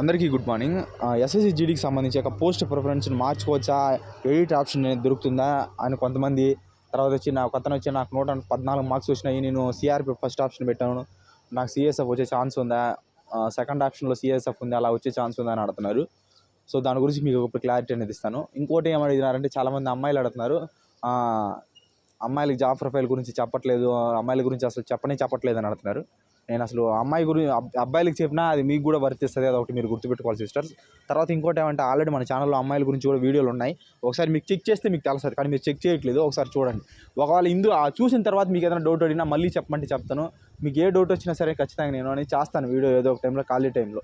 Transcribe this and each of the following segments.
అందరికీ good morning. SSC జీడీకి సంబంధించి ఒక పోస్ట్ ప్రిఫరెన్స్ని మార్చుకోవచ్చా? ఎడిట్ ఆప్షన్ అనేది దొరుకుతుందా? అని కొంతమంది తర్వాత వచ్చి నాకు అతను వచ్చి నాకు నూట పద్నాలుగు మార్క్స్ వచ్చినాయి నేను సిఆర్పి ఫస్ట్ ఆప్షన్ పెట్టాను. నాకు సిఎస్ఎఫ్ వచ్చే ఛాన్స్ ఉందా? సెకండ్ ఆప్షన్లో సిఎస్ఎఫ్ ఉంది అలా వచ్చే ఛాన్స్ ఉందా అని అడుగుతున్నారు. సో దాని గురించి మీకు ఒక క్లారిటీ అనేది ఇస్తాను. ఇంకోటి ఏమని అడిగినారంటే చాలామంది అమ్మాయిలు అడుగుతున్నారు. అమ్మాయిలకి జాబ్ ప్రొఫైల్ గురించి చెప్పట్లేదు అమ్మాయిల గురించి అసలు చెప్పనే చెప్పట్లేదు అని అడుగుతున్నారు. నేను అసలు అమ్మాయి గురించి అబ్బాయిలకు చెప్పినా అది మీకు కూడా వర్తిస్తుంది అది ఒకటి మీరు గుర్తుపెట్టుకోవాలి సిస్టర్స్. తర్వాత ఇంకోటి ఏమంటే ఆల్రెడీ మన ఛానల్లో అమ్మాయిల గురించి కూడా వీడియోలు ఉన్నాయి. ఒకసారి మీకు చెక్ చేస్తే మీకు తెలుస్తుంది కానీ మీరు చెక్ చేయట్లేదు ఒకసారి చూడండి. ఒకవేళ ఇందు చూసిన తర్వాత మీకు ఏదైనా డౌట్ అడిగినా మళ్ళీ చెప్పమంటే చెప్తాను. మీకు ఏ డౌట్ వచ్చినా సరే ఖచ్చితంగా నేను అని చేస్తాను వీడియో ఏదో ఒక టైంలో ఖాళీ టైంలో.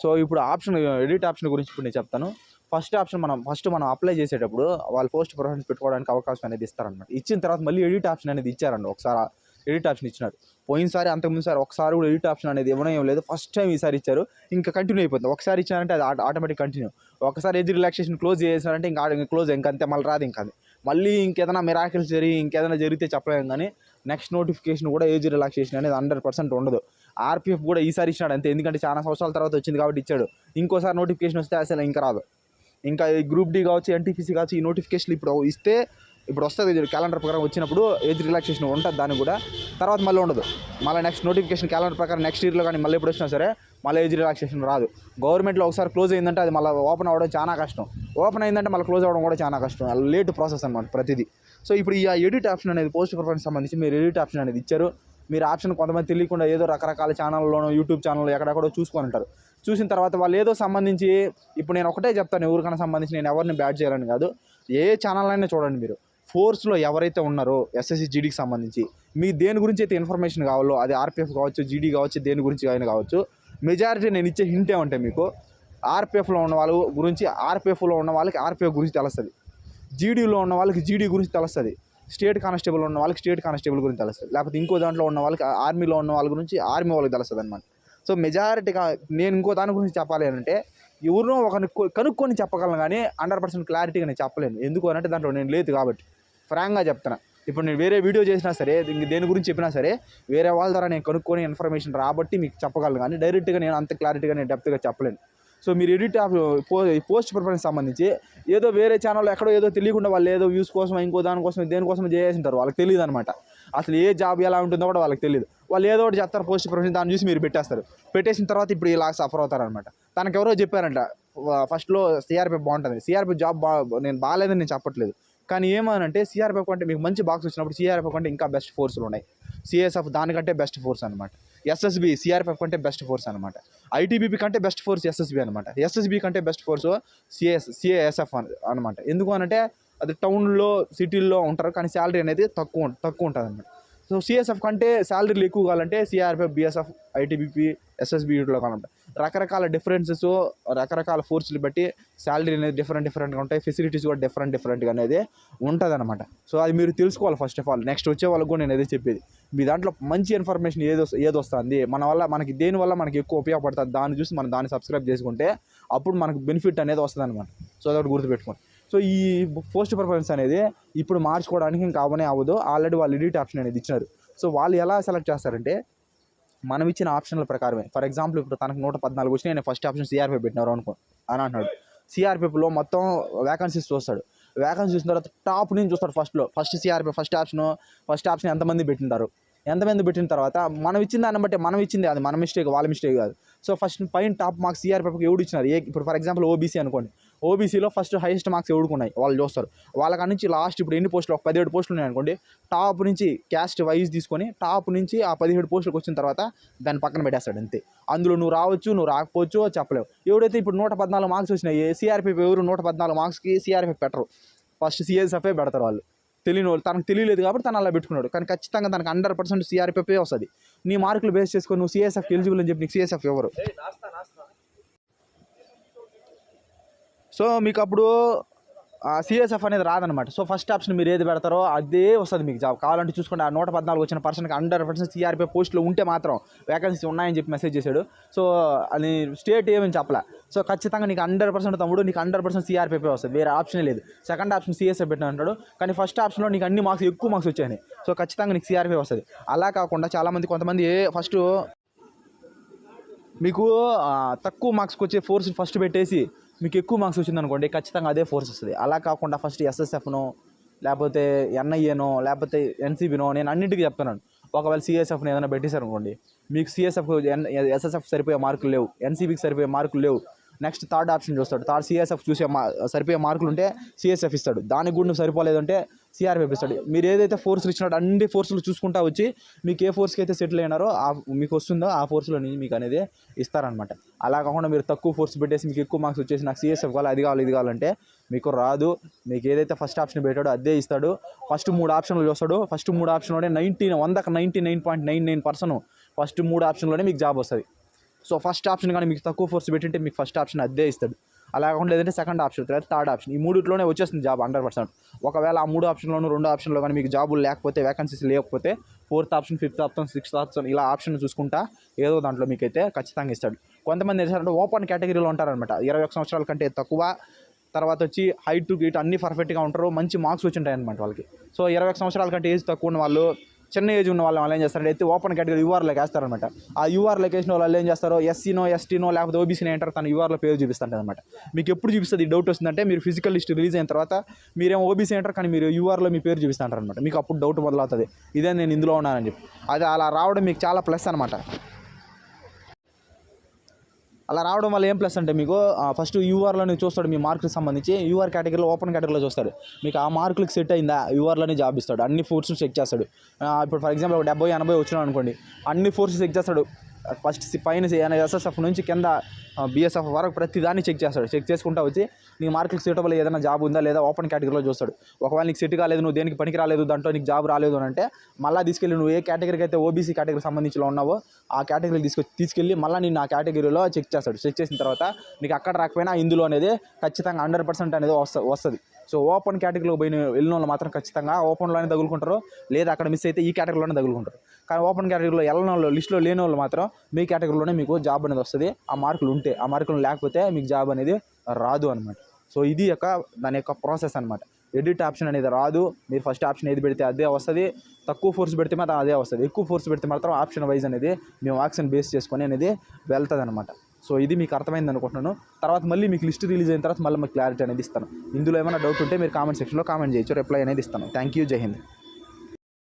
సో ఇప్పుడు ఆప్షన్ ఎడిట్ ఆప్షన్ గురించి ఇప్పుడు నేను చెప్తాను. ఫస్ట్ ఆప్షన్ మనం ఫస్ట్ మనం అప్లై చేసేటప్పుడు వాళ్ళు పోస్ట్ ప్రిఫరెన్స్ పెట్టుకోవడానికి అవకాశం అనేది ఇస్తారనమాట ఇచ్చిన తర్వాత మళ్ళీ ఎడిట్ ఆప్షన్ అనేది ఇచ్చారండి ఒకసారి ఎడిట్ ఆప్షన్ ఇచ్చినారు పోయినసారి అంతకుముందు సార్ ఒకసారి కూడా ఎడిట్ ఆప్షన్ అనేది ఇవ్వడం ఏం లేదు. ఫస్ట్ టైం ఈసారి ఇచ్చారు. ఇంకా కంటిన్యూ అయిపోతుంది. ఒకసారి ఇచ్చారంటే అది ఆటోమేటిక్ కంటిన్యూ ఒకసారి ఏజ్ రిలాక్సేషన్ క్లోజ్ చేసినారంటే ఇంకా క్లోజ్ ఇంకా మళ్ళీ రాదు ఇంకా అది. మళ్ళీ ఇంకేదైనా మిరాకిల్స్ జరిగి ఇంకేదైనా జరిగితే చెప్పలేము కానీ నెక్స్ట్ నోటిఫికేషన్ కూడా ఏజ్ రిలాక్సేషన్ అనేది హండ్రెడ్ పర్సెంట్ ఉండదు. ఆర్పిఎఫ్ కూడా ఈసారి ఇచ్చినాడు అంతే. ఎందుకంటే చాలా సంవత్సరాల తర్వాత వచ్చింది కాబట్టి ఇచ్చాడు. ఇంకోసారి నోటిఫికేషన్ వస్తే అసలు ఇంకా రాదు. ఇంకా ఈ గ్రూప్ డి కావచ్చు ఎన్టీపీసీ కావచ్చు ఈ నోటిఫికేషన్ ఇప్పుడు ఇస్తే ఇప్పుడు వస్తుంది క్యాలెండర్ ప్రకారం వచ్చినప్పుడు ఏజ్ రిలాక్సేషన్ ఉంటుంది దాన్ని కూడా తర్వాత మళ్ళీ ఉండదు. మళ్ళీ నెక్స్ట్ నోటిఫికేషన్ క్యాలెండర్ ప్రకారం నెక్స్ట్ ఇయర్లో కానీ మళ్ళీ ఎప్పుడు వచ్చినా సరే మళ్ళీ ఏజ్ రిలాక్సేషన్ రాదు. గవర్నమెంట్లో ఒకసారి క్లోజ్ అయిందంటే అది మళ్ళీ ఓపెన్ అవ్వడం చాలా కష్టం. ఓపెన్ అయిందంటే మళ్ళీ క్లోజ్ అవ్వడం కూడా చాలా కష్టం. లేట్ ప్రాసెస్ అనమాట ప్రతిదీ. సో ఇప్పుడు ఈ ఎడిట్ ఆప్షన్ అనేది పోస్ట్ ప్రిఫరెన్స్ సంబంధించి మీరు ఎడిట్ ఆప్షన్ అనేది ఇచ్చారు. మీరు ఆప్షన్ కొంతమంది తెలియకుండా ఏదో రకరకాల ఛానల్లోనో యూట్యూబ్ ఛానల్ ఎక్కడెక్కడో చూసుకొని ఉంటారు. చూసిన తర్వాత వాళ్ళు ఏదో సంబంధించి ఇప్పుడు నేను ఒకటే చెప్తాను ఎవరికైనా సంబంధించి నేను ఎవరిని బ్యాడ్ చేయాలని కాదు. ఏ ఛానల్ అయినా చూడండి మీరు. ఫోర్స్లో ఎవరైతే ఉన్నారో ఎస్ఎస్సి జీడీకి సంబంధించి మీ దేని గురించి అయితే ఇన్ఫర్మేషన్ కావాలో అది ఆర్పిఎఫ్ కావచ్చు జీడీ కావచ్చు దేని గురించి అయినా కావచ్చు మెజారిటీ నేను ఇచ్చే హింట్ ఏమంటే మీకు ఆర్పిఎఫ్లో ఉన్న వాళ్ళ గురించి ఆర్పిఎఫ్లో ఉన్న వాళ్ళకి ఆర్పిఎఫ్ గురించి తెలుస్తుంది. జీడీలో ఉన్న వాళ్ళకి జీడీ గురించి తెలుస్తుంది. స్టేట్ కానిస్టేబుల్ ఉన్న వాళ్ళకి స్టేట్ కానిస్టేబుల్ గురించి తెలుస్తుంది. లేకపోతే ఇంకో దాంట్లో ఉన్న వాళ్ళకి ఆర్మీలో ఉన్న వాళ్ళ గురించి ఆర్మీ వాళ్ళకి తెలుస్తుంది అనమాట సో మెజారిటీగా నేను ఇంకో దాని గురించి చెప్పాలి అంటే ఎవరినో ఒకరిని కనుక్కొని చెప్పగలను కానీ హండ్రెడ్ పర్సెంట్ క్లారిటీగా నేను చెప్పలేను. ఎందుకు అంటే దాంట్లో నేను లేదు కాబట్టి. ఫ్రాంక్గా చెప్తున్నా. ఇప్పుడు నేను వేరే వీడియో చేసినా సరే దేని గురించి చెప్పినా సరే వేరే వాళ్ళ ద్వారా నేను కనుక్కొని ఇన్ఫర్మేషన్ రాబట్టి మీకు చెప్పగలను. కానీ డైరెక్ట్గా నేను అంత క్లారిటీగా నేను డెప్త్గా చెప్పలేను. సో మీరు ఎడిట్ ఆఫ్ పోస్ట్ ప్రిఫరెన్స్ సంబంధించి ఏదో వేరే ఛానల్లో ఎక్కడో ఏదో తెలియకుండా వాళ్ళు ఏదో వ్యూస్ కోసం ఇంకో దానికోసం దేనికోసం చేసేసింటారు వాళ్ళకి తెలియదు అనమాట అసలు ఏ జాబ్ ఎలా ఉంటుందో కూడా వాళ్ళకి తెలియదు. వాళ్ళు ఏదో ఒకటి చెప్తారు పోస్ట్ ప్రిఫరెన్స్ దాన్ని చూసి మీరు పెట్టేస్తారు. పెట్టేసిన తర్వాత ఇప్పుడు ఇలా సఫర్ అవుతారనమాట తనకు ఎవరో చెప్పారంట ఫస్ట్లో సిఆర్పి బాగుంటుంది. సిఆర్పి జాబ్ బా నేను బాగాలేదని నేను చెప్పట్లేదు. కానీ ఏమనంటే సిఆర్ఎఫ్ కంటే మీకు మంచి బాక్స్ వచ్చినప్పుడు సిఆర్ఎఫ్ అంటే ఇంకా బెస్ట్ ఫోర్స్లు ఉన్నాయి. సిఎస్ఎఫ్ దానికంటే బెస్ట్ ఫోర్స్ అనమాట ఎస్ఎస్బి సిఆర్ఎఫ్ కంటే బెస్ట్ ఫోర్స్ అనమాట ఐటీబీపీ కంటే బెస్ట్ ఫోర్స్ ఎస్ఎస్బి అనమాట ఎస్ఎస్బి కంటే బెస్ట్ ఫోర్స్ సిఎస్ సిఏఎస్ఎఫ్ అనమాట ఎందుకు అనంటే అది టౌన్లో సిటీల్లో ఉంటారు కానీ శాలరీ అనేది తక్కువ తక్కువ ఉంటుంది అనమాట సో సిఎస్ఎఫ్ కంటే శాలరీలు ఎక్కువ కావాలంటే సిఆర్ఎఫ్ బిఎస్ఎఫ్ ఐటీబీపీ ఎస్ఎస్బీలో కానీ కావాలంటే. రకరకాల డిఫరెన్సెస్ రకరకాల ఫోర్స్లు బట్టి శాలరీ అనేది డిఫరెంట్ డిఫరెంట్గా ఉంటాయి. ఫెసిలిటీస్ కూడా డిఫరెంట్ డిఫరెంట్గా అనేది ఉంటుంది అనమాట సో అది మీరు తెలుసుకోవాలి ఫస్ట్ ఆఫ్ ఆల్ నెక్స్ట్ వచ్చే వాళ్ళకు కూడా నేను అదే చెప్పేది. మీ దాంట్లో మంచి ఇన్ఫర్మేషన్ ఏదో వస్త- ఏది వస్తుంది? మన వల్ల మనకి దేని వల్ల మనకి ఎక్కువ ఉపయోగపడుతుంది? దాన్ని చూసి మనం దాన్ని సబ్స్క్రైబ్ చేసుకుంటే అప్పుడు మనకు బెనిఫిట్ అనేది వస్తుంది అనమాట సో అదొకటి గుర్తుపెట్టుకోండి. సో ఈ పోస్ట్ ప్రిఫరెన్స్ అనేది ఇప్పుడు మార్చుకోవడానికి ఇంకా అవనే అవ్వదు. ఆల్రెడీ వాళ్ళు ఎడిట్ ఆప్షన్ అనేది ఇచ్చినారు. సో వాళ్ళు ఎలా సెలెక్ట్ చేస్తారంటే మనం ఇచ్చిన ఆప్షన్ల ప్రకారమే. ఫర్ ఎగ్జాంపుల్ ఇప్పుడు తనకు నూట పద్నాలుగు వచ్చినాయి నేను ఫస్ట్ ఆప్షన్ సిఆర్పీ పెట్టినారు అనుకో అని అంటున్నాడు. సిఆర్పీలో మొత్తం వ్యాకన్సీస్ చూస్తాడు. వేకన్సీ చూసిన తర్వాత టాప్ నుంచి చూస్తాడు ఫస్ట్లో first CRP first option first option ఎంతమంది పెట్టింటారు? ఎంతమంది పెట్టిన తర్వాత మనం ఇచ్చిన దాన్ని బట్టి మనం ఇచ్చింది అది మన మిస్టేక్ వాళ్ళ మిస్టేక్ కాదు. సో ఫస్ట్ పైన టాప్ మార్క్స్ సిఆర్పీకి ఎవడు ఇచ్చినారు? ఏ ఇప్పుడు ఫర్ ఎగ్జాంపుల్ ఓబీసీ అనుకోండి. ఓబీసీలో ఫస్ట్ హైయెస్ట్ మార్క్స్ ఎవడుకున్నాయి వాళ్ళు చూస్తారు. వాళ్ళ నుంచి లాస్ట్ ఇప్పుడు ఎన్ని పోస్టులు? ఒక పదిహేడు పోస్టులు ఉన్నాయి అనుకోండి. టాప్ నుంచి క్యాస్ట్ వైజ్ తీసుకొని టాప్ నుంచి ఆ పదిహేడు పోస్టులకు వచ్చిన తర్వాత దాన్ని పక్కన పెట్టేస్తాడు అంతే. అందులో నువ్వు రావచ్చు నువ్వు రాకపోవచ్చు చెప్పలేవు. ఎవడైతే ఇప్పుడు నూట పద్నాలుగు మార్క్స్ వచ్చినాయి సిఆర్పీఎఫ్ ఎవరు నూట పద్నాలుగు మార్క్స్కి సిఆర్పీఎఫ్ పెట్టరు. ఫస్ట్ సిఎస్ఎఫ్ఏ పెడతారు వాళ్ళు. తెలియని వాళ్ళు తనకు తెలియలేదు కాబట్టి తను అలా పెట్టుకున్నాడు. కానీ ఖచ్చితంగా తనకు హండ్రెడ్ పర్సెంట్ సిఆర్పీపే వస్తుంది. నీ మార్కులు బేస్ చేసుకొని నువ్వు సిఎస్ఎఫ్ ఎలిజిబుల్ అని చెప్పి నీకు సిఎస్ఎఫ్ ఎవరు? సో మీకు అప్పుడు సిఎస్ఎఫ్ అనేది రాదనమాట సో ఫస్ట్ ఆప్షన్ మీరు ఏది పెడతారో అదే వస్తుంది మీకు జాబ్ కావాలంటే చూసుకోండి ఆ నూట పద్నాలుగు వచ్చిన పర్సన్కి హండ్రెడ్ పర్సెంట్ సిఆర్పీ పోస్టులు ఉంటే మాత్రం వేకెన్సీ ఉన్నాయని చెప్పి మెసేజ్ చేశాడు. సో అది స్టేట్ ఏమని చెప్పలే. సో ఖచ్చితంగా నీకు హండ్రెడ్ పర్సెంట్ తమ్ముడు నీకు హండ్రెడ్ పర్సెంట్ సిఆర్పీ వస్తుంది. వేరే ఆప్షన్ లేదు. సెకండ్ ఆప్షన్ సిఎస్ఎఫ్ పెట్టిన అంటాడు. కానీ ఫస్ట్ ఆప్షన్లో నీకు అన్ని మార్క్స్ ఎక్కువ మార్క్స్ వచ్చాయి సో ఖచ్చితంగా నీకు సిఆర్పీ వస్తుంది. అలా కాకుండా చాలామంది కొంతమంది ఫస్ట్ మీకు తక్కువ మార్క్స్కి వచ్చే ఫోర్స్ ఫస్ట్ పెట్టేసి మీకు ఎక్కువ మార్క్స్ వచ్చింది అనుకోండి ఖచ్చితంగా అదే ఫోర్స్ వస్తుంది. అలా కాకుండా ఫస్ట్ ఎస్ఎస్ఎఫ్నో లేకపోతే ఎన్ఐఏనో లేకపోతే ఎన్సీబీనో నేను అన్నింటికి చెప్తున్నాను. ఒకవేళ సిఎస్ఎఫ్ని ఏదైనా పెట్టేశారు అనుకోండి మీకు సిఎస్ఎఫ్ ఎన్ ఎస్ఎస్ఎఫ్ సరిపోయే మార్కులు లేవు ఎన్సీబీకి సరిపోయే మార్కులు లేవు. నెక్స్ట్ థర్డ్ ఆప్షన్ చూస్తాడు. థర్డ్ సిఎస్ఎఫ్ చూసే మా సరిపోయే మార్కులు ఉంటే సిఎస్ఎఫ్ ఇస్తాడు. దానికి కూడా నువ్వు సరిపోలేదంటే సిఆర్ఎఫ్ ఇస్తాడు. మీరు ఏదైతే ఫోర్సులు ఇచ్చినాడో అన్ని ఫోర్సులు చూసుకుంటా వచ్చి మీకు ఏ ఫోర్స్కి అయితే సెటిల్ అయినారో ఆ మీకు వస్తుందో ఆ ఫోర్స్లో నుంచి మీకు అనేది ఇస్తారనమాట అలా కాకుండా మీరు తక్కువ ఫోర్స్ పెట్టేసి మీకు ఎక్కువ మార్క్స్ వచ్చేసి నాకు సిఎస్ఎఫ్ కావాలి అది కావాలి ఇది కావాలంటే మీకు రాదు. మీకు ఏదైతే ఫస్ట్ ఆప్షన్ పెట్టాడో అదే ఇస్తాడు. ఫస్ట్ మూడు ఆప్షన్లు చూస్తాడు. ఫస్ట్ మూడు ఆప్షన్లోనే నైంటీ వందకు ninety nine point nine nine percent first మూడు ఆప్షన్లోనే మీకు జాబ్ వస్తుంది. సో ఫస్ట్ ఆప్షన్ కానీ మీకు తక్కువ ఫోర్స్ పెట్టింటే మీకు ఫస్ట్ ఆప్షన్ అదే ఇస్తాడు. అలా కాకుండా లేదంటే సెకండ్ ఆప్షన్ తర్వాత థర్డ్ ఆప్షన్ ఈ మూడిట్లోనే వచ్చేస్తుంది జాబ్ హండ్రెడ్ పర్సెంట్ ఒకవేళ ఆ మూడు ఆప్షన్లోనూ రెండు ఆప్షన్లో కానీ మీకు జాబులు లేకపోతే వేకన్సీస్ లేకపోతే fourth option fifth option sixth option ఇలా ఆప్షన్ చూసుకుంటా ఏదో దాంట్లో మీకైతే ఖచ్చితంగా ఇస్తాడు. కొంతమంది ఏంటంటే ఓపెన్ కేటగిరీలో ఉంటారనమాట ఇరవై ఒక సంవత్సరాల కంటే తక్కువ తర్వాత వచ్చి హైట్ గీట్ అన్ని పర్ఫెక్ట్గా ఉంటారు మంచి మార్క్స్ వచ్చి ఉంటాయి అనమాట వాళ్ళకి. సో ఇరవై ఒక సంవత్సరాల కంటే ఏజ్ తక్కువ ఉన్న వాళ్ళు చిన్న ఏజ్ ఉన్న వాళ్ళు వాళ్ళు ఏం చేస్తారంటే అయితే ఓపెన్ కేటగిరీ యూఆర్లోకి వేస్తారనమాట. ఆ యూఆర్లోకి వేసిన వాళ్ళు ఏం చేస్తారో ఎస్సీనో ఎస్టీనో లేకపోతే ఓబీసీనో ఏంటారు తన యూఆర్లో పేరు చూపిస్తాను అనమాట మీకు ఎప్పుడు చూపిస్తుంది డౌట్ వస్తుందంటే మీరు ఫిజికల్ లిస్ట్ రిలీజ్ అయిన తర్వాత మీరేమో ఓబీసీ అంటారు కానీ మీరు యూఆర్లో మీ పేరు చూపిస్తాంటారు అనమాట మీకు అప్పుడు డౌట్ మొదలవుతుంది. ఇదే నేను ఇందులో ఉన్నానని చెప్పి. అది అలా రావడం మీకు చాలా ప్లస్ అనమాట. అలా రావడం వల్ల ఏం ప్లస్ అంటే మీకు ఫస్ట్ యూఆర్లోనే చూస్తాడు మీ మార్కులకు సంబంధించి యూఆర్ కేటగిరీలో ఓపెన్ కేటగిరీలో చూస్తాడు. మీకు ఆ మార్కులకు సెట్ అయిందా? యూఆర్లోనే జాబ్ ఇస్తాడు. అన్ని ఫోర్స్ చెక్ చేస్తాడు. ఇప్పుడు ఫర్ ఎగ్జాంపుల్ ఒక డెబ్బై ఎనభై వచ్చినాడు అనుకోండి అన్ని ఫోర్స్ చెక్ చేస్తాడు. ఫస్ట్ పైన ఎస్ఎస్ఎఫ్ నుంచి కింద బిఎస్ఎఫ్ వరకు ప్రతి దాన్ని చెక్ చేస్తాడు. చెక్ చేసుకుంటా వచ్చి నీ మార్కులకు సూటబుల్ ఏదైనా జాబ్ ఉందా లేదా ఓపెన్ కేటగిరీలో చూస్తాడు. ఒకవేళ నీకు సెట్ కాలేదు నువ్వు దేనికి పనికి రాలేదు దాంట్లో నీకు జాబ్ రాలేదు అని అంటే మళ్ళీ తీసుకెళ్ళి నువ్వు ఏ కేటగిరీకి అయితే ఓబీసీ కేటగిరీ సంబంధించిలో ఉన్నావో ఆ కేటగిరీకి తీసుకు తీసుకెళ్ళి మళ్ళీ నేను ఆ కేటగిరీలో చెక్ చేస్తాడు. చెక్ చేసిన తర్వాత నీకు అక్కడ రాకపోయినా ఇందులో అనేది ఖచ్చితంగా హండ్రెడ్ పర్సెంట్ అనేది వస్త వస్తుంది. సో ఓపెన్ కేటగిరీలో పోయిన వెళ్ళిన వాళ్ళు మాత్రం ఖచ్చితంగా ఓపెన్లోనే తగులుకుంటారు లేదా అక్కడ మిస్ అయితే ఈ కేటగిరీలోనే తగులుకుంటారు. కానీ ఓపెన్ కేటగిరీలో వెళ్ళిన వాళ్ళు లిస్టులో లేని వాళ్ళు మాత్రం మీ కేటగిరీలోనే మీకు జాబ్ అనేది వస్తుంది. ఆ మార్కులు ఉంటే ఆ మార్కులు లేకపోతే మీకు జాబ్ అనేది రాదు అనమాట సో ఇది యొక్క దాని యొక్క ప్రాసెస్ అనమాట ఎడిట్ ఆప్షన్ అనేది రాదు. మీరు ఫస్ట్ ఆప్షన్ ఏది పెడితే అదే వస్తుంది. తక్కువ ఫోర్స్ పెడితే మాత్రం అదే వస్తుంది. ఎక్కువ ఫోర్స్ పెడితే మాత్రం ఆప్షన్ వైజ్ అనేది మేము ఆప్షన్ బేస్ చేసుకొని అనేది వెళ్తుంది అనమాట సో ఇది మీకు అర్థమైంది అనుకుంటున్నాను. తర్వాత మళ్ళీ మీకు లిస్ట్ రిలీజ్ అయిన తర్వాత మళ్ళీ మీకు క్లారిటీ అనేది ఇస్తాను. ఇందులో ఏమైనా డౌట్ ఉంటే మీరు కామెంట్ సెక్షన్లో కామెంట్ చేయొచ్చు. రిప్లై అనేది ఇస్తాను. థ్యాంక్ యూ జై హింద్